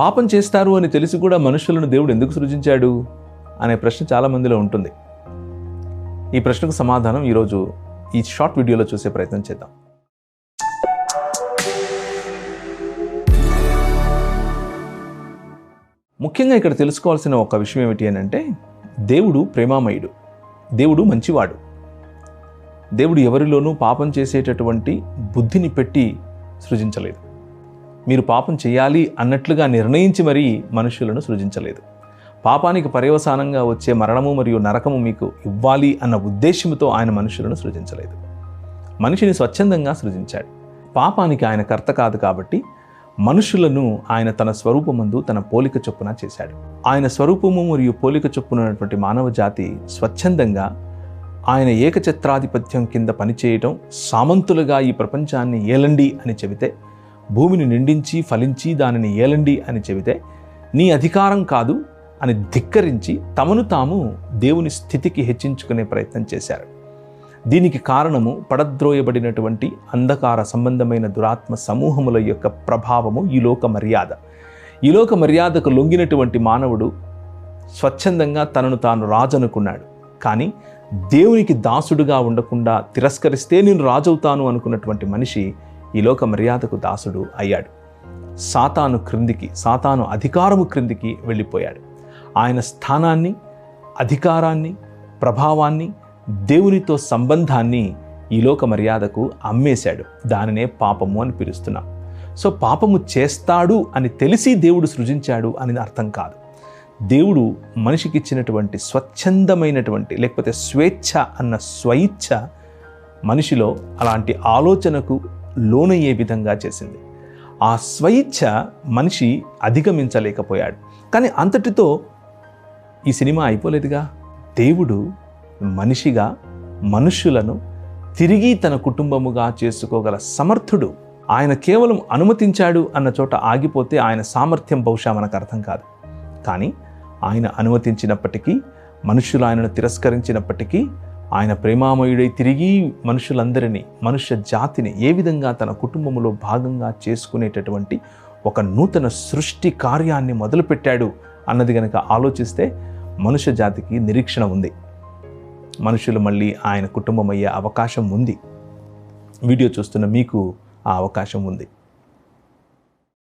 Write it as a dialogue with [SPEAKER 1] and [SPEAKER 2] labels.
[SPEAKER 1] పాపం చేస్తారు అని తెలిసి కూడా మనుషులను దేవుడు ఎందుకు సృజించాడు అనే ప్రశ్న చాలా మందిలో ఉంటుంది. ఈ ప్రశ్నకు సమాధానం ఈరోజు ఈ షార్ట్ వీడియోలో చూసే ప్రయత్నం చేద్దాం. ముఖ్యంగా ఇక్కడ తెలుసుకోవాల్సిన ఒక విషయం ఏమిటి అని అంటే దేవుడు ప్రేమామయుడు. దేవుడు మంచివాడు. దేవుడు ఎవరిలోనూ పాపం చేసేటటువంటి బుద్ధిని పెట్టి సృజించలేదు. మీరు పాపం చేయాలి అన్నట్లుగా నిర్ణయించి మరీ మనుషులను సృజించలేదు. పాపానికి పర్యవసానంగా వచ్చే మరణము మరియు నరకము మీకు ఇవ్వాలి అన్న ఉద్దేశ్యంతో ఆయన మనుషులను సృజించలేదు. మనిషిని స్వచ్ఛందంగా సృజించాడు. పాపానికి ఆయన కర్త కాదు కాబట్టి మనుషులను ఆయన తన స్వరూపమందు తన పోలిక చొప్పున చేశాడు. ఆయన స్వరూపము మరియు పోలిక చొప్పునటువంటి మానవ జాతి స్వచ్ఛందంగా ఆయన ఏకచిత్రాధిపత్యం కింద పనిచేయటం సామంతులుగా ఈ ప్రపంచాన్ని ఏలండి అని చెబితే భూమిని నిండించి ఫలించి దానిని ఏలండి అని చెబితే నీ అధికారం కాదు అని ధిక్కరించి తమను తాము దేవుని స్థితికి హెచ్చించుకునే ప్రయత్నం చేశారు. దీనికి కారణము పడద్రోయబడినటువంటి అంధకార సంబంధమైన దురాత్మ సమూహముల యొక్క ప్రభావము ఈ లోక మర్యాద. ఈ లోక మర్యాదకు లొంగినటువంటి మానవుడు స్వచ్ఛందంగా తనను తాను రాజనుకున్నాడు. కానీ దేవునికి దాసుడుగా ఉండకుండా తిరస్కరిస్తే నేను రాజవుతాను అనుకున్నటువంటి మనిషి ఈ లోక మర్యాదకు దాసుడు అయ్యాడు. సాతాను క్రిందికి సాతాను అధికారము క్రిందికి వెళ్ళిపోయాడు. ఆయన స్థానాన్ని అధికారాన్ని ప్రభావాన్ని దేవునితో సంబంధాన్ని ఈ లోక మర్యాదకు అమ్మేశాడు. దానినే పాపము అని పిలుస్తున్నాం. సో పాపము చేస్తాడు అని తెలిసి దేవుడు సృజించాడు అని అర్థం కాదు. దేవుడు మనిషికి ఇచ్చినటువంటి స్వచ్ఛందమైనటువంటి లేకపోతే స్వేచ్ఛ అన్న స్వయిచ్ఛ మనిషిలో అలాంటి ఆలోచనకు లోనయ్యే విధంగా చేసింది? ఆ స్వయిచ్ఛ మనిషి అధిగమించలేకపోయాడు. కానీ అంతటితో ఈ సినిమా అయిపోలేదుగా? దేవుడు మనిషిగా మనుష్యులను తిరిగి తన కుటుంబముగా చేసుకోగల సమర్థుడు. ఆయన కేవలం అనుమతించాడు అన్న చోట ఆగిపోతే ఆయన సామర్థ్యం బహుశా మనకు అర్థం కాదు. కానీ ఆయన అనుమతించినప్పటికీ మనుషులు ఆయనను తిరస్కరించినప్పటికీ ఆయన ప్రేమామయుడై తిరిగి మనుషులందరినీ మనుష్య జాతిని ఏ విధంగా తన కుటుంబంలో భాగంగా చేసుకునేటటువంటి ఒక నూతన సృష్టి కార్యాన్ని మొదలుపెట్టాడు అన్నది కనుక ఆలోచిస్తే మనుష్య జాతికి నిరీక్షణ ఉంది. మనుషులు మళ్ళీ ఆయన కుటుంబం అయ్యే అవకాశం ఉంది. వీడియో చూస్తున్న మీకు ఆ అవకాశం ఉంది.